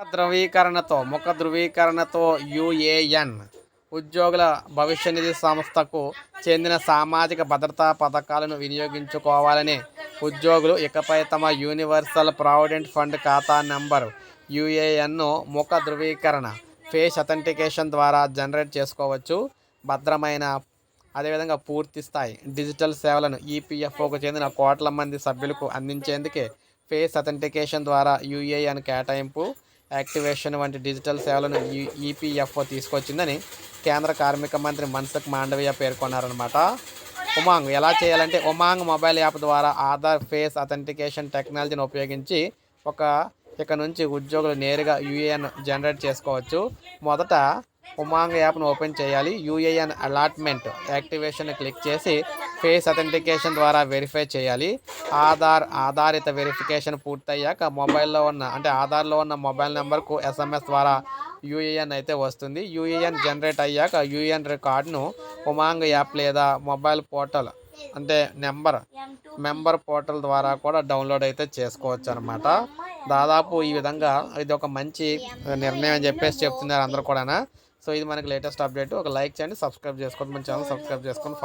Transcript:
ధ్రువీకరణతో ముఖ ధృవీకరణతో యుఏఎన్ ఉద్యోగుల భవిష్య నిధి సంస్థకు చెందిన సామాజిక భద్రతా పథకాలను వినియోగించుకోవాలని ఉద్యోగులు ఇకపై తమ యూనివర్సల్ ప్రావిడెంట్ ఫండ్ ఖాతా నంబర్ యుఏఎన్ను ముఖ ధృవీకరణ ఫేస్ అథెంటికేషన్ ద్వారా జనరేట్ చేసుకోవచ్చు. భద్రమైన అదేవిధంగా పూర్తి స్థాయి డిజిటల్ సేవలను ఈపీఎఫ్ఓకు చెందిన కోట్ల మంది సభ్యులకు అందించేందుకే ఫేస్ అథెంటికేషన్ ద్వారా యూఏఎన్ కేటాయింపు యాక్టివేషన్ వంటి డిజిటల్ సేవలను ఈపీఎఫ్ఓ తీసుకొచ్చిందని కేంద్ర కార్మిక మంత్రి మన్సుఖ్ మాండవీయ పేర్కొన్నారనమాట ఉమాంగ్ ఎలా చేయాలంటే ఉమాంగ్ మొబైల్ యాప్ ద్వారా ఆధార్ ఫేస్ అథెంటికేషన్ టెక్నాలజీని ఉపయోగించి ఒక ఇక నుంచి ఉద్యోగులు నేరుగా యూఏఎన్ జనరేట్ చేసుకోవచ్చు. మొదట ఉమాంగ్ యాప్ను ఓపెన్ చేయాలి. యూఏఎన్ అలాట్మెంట్ యాక్టివేషన్ క్లిక్ చేసి ఫేస్ అథెంటికేషన్ ద్వారా వెరిఫై చేయాలి. ఆధార్ ఆధారిత వెరిఫికేషన్ పూర్తయ్యాక మొబైల్లో ఉన్న అంటే ఆధార్లో ఉన్న మొబైల్ నెంబర్కు ఎస్ఎంఎస్ ద్వారా యూఏఎన్ అయితే వస్తుంది. యూఏఎన్ జనరేట్ అయ్యాక యూఏఎన్ రికార్డును ఉమాంగ్ యాప్ లేదా మొబైల్ పోర్టల్ అంటే నెంబర్ మెంబర్ పోర్టల్ ద్వారా కూడా డౌన్లోడ్ అయితే చేసుకోవచ్చు అనమాట దాదాపు ఈ విధంగా ఇది ఒక మంచి నిర్ణయం అని చెప్పేసి చెప్తున్నారు అందరూ కూడా సో ఇది మనకి లేటెస్ట్ అప్డేట్. ఒక లైక్ చేయండి సబ్స్క్రైబ్ చేసుకోండి. మన ఛానల్ సబ్స్క్రైబ్ చేసుకొని